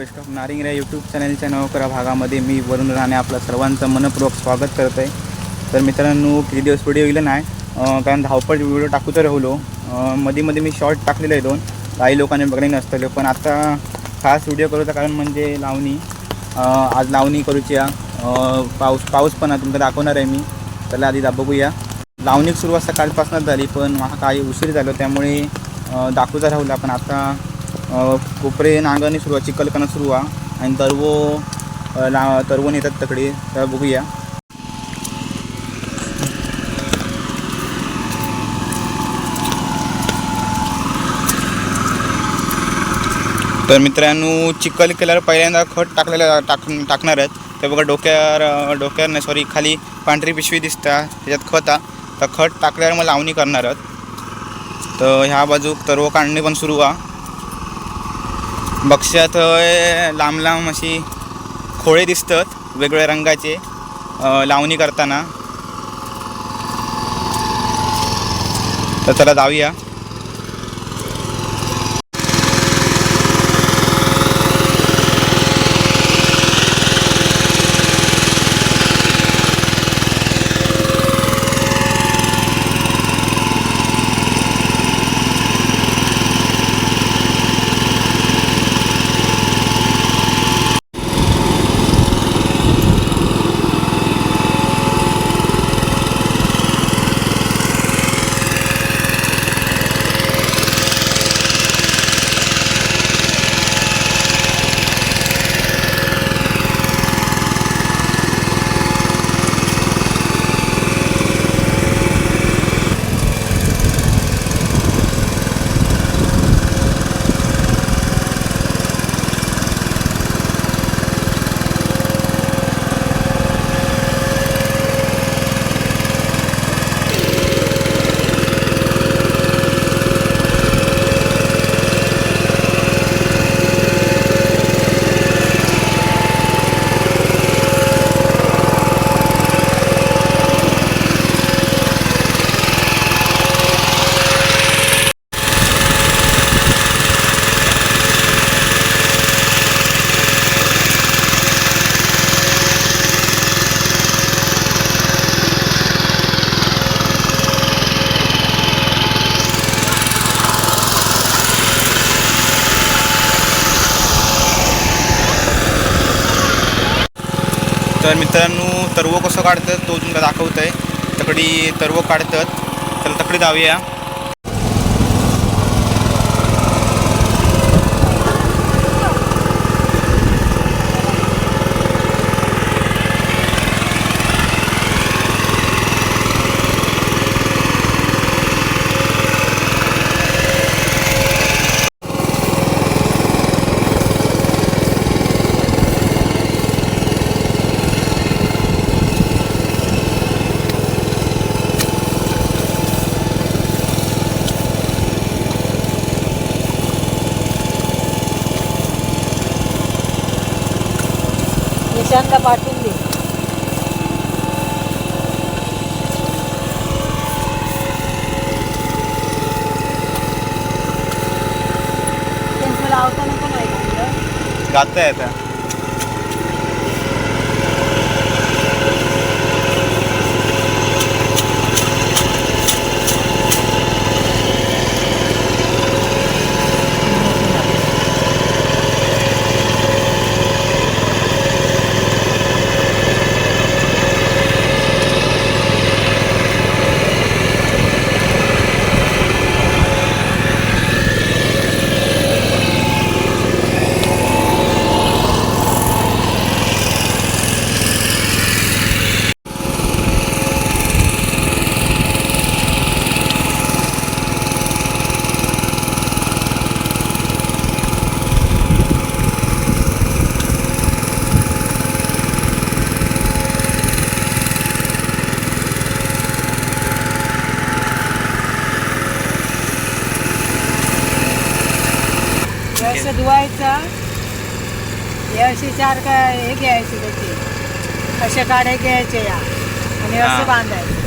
Best of नारिंगऱ्या YouTube चॅनलच्या नवकरा भागामध्ये मी वरुण राणे आपलं सर्वांचं मनपूर्वक स्वागत करत आहे. तर मित्रांनो किती दिवस व्हिडिओ येईल नाही कारण धावपळ व्हिडिओ टाकू तर राहिलो. मध्ये मध्ये मी शॉर्ट टाकलेलं आहे दोन. काही लोकांनी बघणे नसतले पण आता खास व्हिडिओ करूचं कारण म्हणजे लावणी. आज लावणी करूची या पाऊस पाऊस पण आहे तुमचं दाखवणार आहे मी. त्याला आधी दा- बघूया. लावणी सुरुवात सकाळपासूनच झाली पण मला काही उशीर झालं त्यामुळे दाखवता राहिला पण आता कोपरे नांगरणी आहे चिखलकणं सुरू आहे आणि तरवो ला तरवून येतात तकडे. तर बघूया. तर मित्रांनो चिखल केल्यावर पहिल्यांदा खत टाकलेलं टाक टाकणार आहेत. ते बघा डोक्यावर डोक्यावर नाही सॉरी खाली पांढरी पिशवी दिसता त्याच्यात खत आहे. तर खत टाकल्यावर मग लावणी करणार आहेत. तर ह्या बाजूक तरव काढणे पण सुरू आहे. बक्षात थंय लांब लांब अशी खोळे दिसतात वेगवेगळ्या रंगाचे लावणी करताना. तर चला जाऊया. तर मित्रांनो तरव कसं काढतात तो तुमका दाखवत आहे तकडी तरव काढतात. तर तकडी जाऊया निशांतला पाठवून दे. त्यांचं लावताना पण गाता आता वर्ष धुवायचा. यावर्षी चार काय हे घ्यायचे त्याचे. असे काढे घ्यायचे या. आणि हा. असे बांधायचे.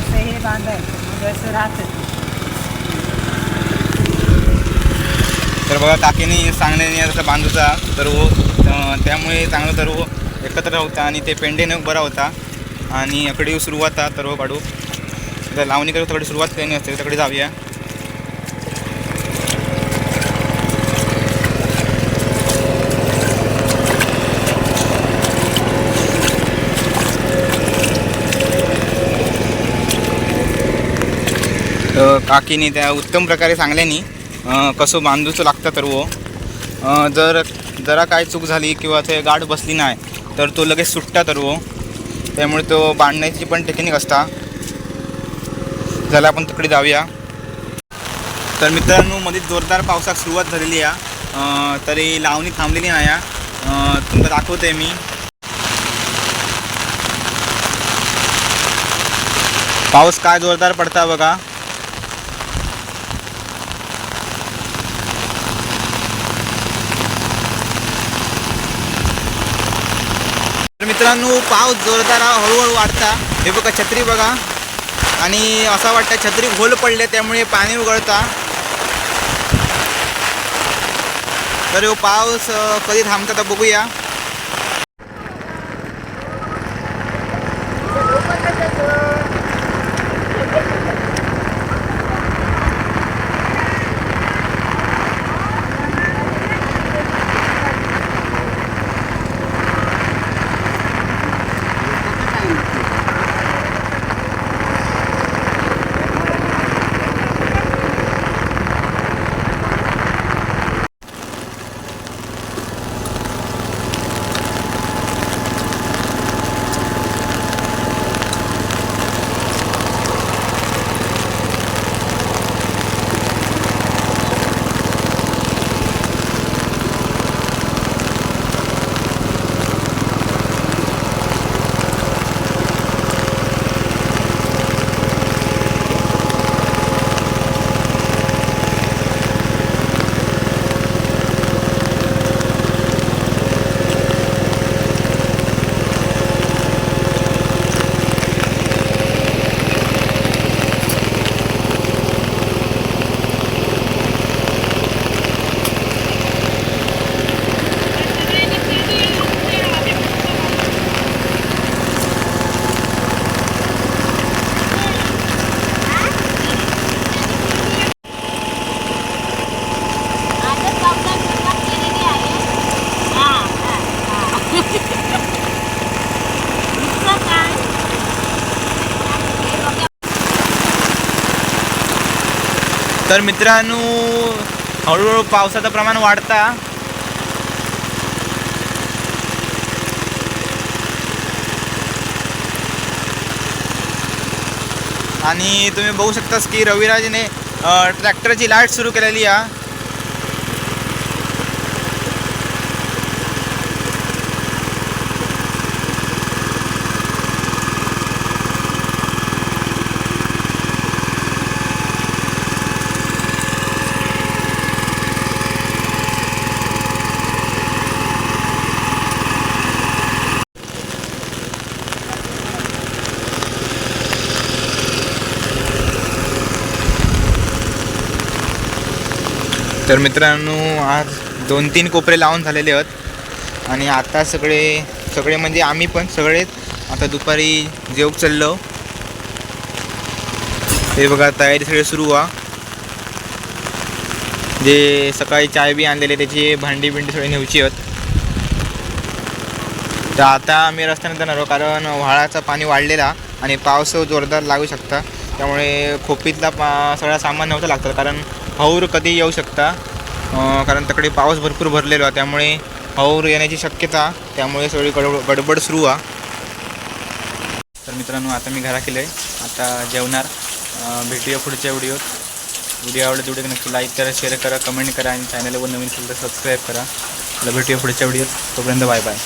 असं हे बांधायचं. मग असं राहतं. तर बघा काकीने सांगण्याने असं बांधूचा तर वो त्यामुळे चांगलं तर वो एकत्र होता आणि ते पेंडेने बरा होता आणि इकडे सुरुवात तर वो काढू तर लावणी करू तिकडे सुरुवात केली असते तिकडे जाऊया. तर काकीने त्या उत्तम प्रकारे सांगल्यानी कसं बांधूचं लागतं तर वो. जर जरा काय चूक झाली किंवा ते गाठ बसली नाही तर तो लगेच सुटता तर वो. त्यामुळे तो बांधण्याची पण टेक्निक असता. झाला आपण तिकडे जाऊया. तर मित्रांनो मध्ये जोरदार पावसात सुरुवात झालेली आहे. तरी लावणी थांबलेली नाही आहे. अं, तुमचं मी. पाऊस काय जोरदार पडता बघा. तर मित्रांनो पाऊस जोरदार हळूहळू वाढता हे बघा छत्री बघा. आणि असं वाटतं छत्री घोल पडले त्यामुळे पाणी उघडता तर हो पाऊस कधी थांबता तर बघूया. तर मित्रांनो हळूहळू पावसाचं प्रमाण वाढता. आणि तुम्ही बघू शकतास की रविराजने ट्रॅक्टरची लाइट सुरू केलेली आहे. तर मित्रांनो आज दोन तीन कोपरे लावून झालेले आहेत. आणि आता सगळे सगळे म्हणजे आम्ही पण सगळेच आता दुपारी जेवक चाललो. हे बघा तयारी सगळी सुरू व्हा. जे सकाळी चाय बी आणलेले त्याची भांडी बिंडी सगळी नेऊची आहेत. तर आता आम्ही रस्त्याने जाणार आहोत कारण व्हाळाचं पाणी वाढलेला आणि पाऊस जोरदार लागू शकता. त्यामुळे खोपीतला पा सगळा सामान नव्हता लागतं कारण हौर कधी येऊ शकता. कारण तिकडे पाऊस भरपूर भरलेला आहे. त्यामुळे हौर येण्याची शक्यता त्यामुळे सगळी गडबड गडबड सुरू आ तर मित्रांनो आता मी घरा केलं आहे. आता जेवणार. भेटूया पुढच्या व्हिडिओत. व्हिडिओ आवडला तेवढे नक्की लाईक करा शेअर करा कमेंट करा आणि चॅनलवर नवीन असेल तर सबस्क्राईब करा. आपलं भेटूया पुढच्या व्हिडिओत. तोपर्यंत बाय बाय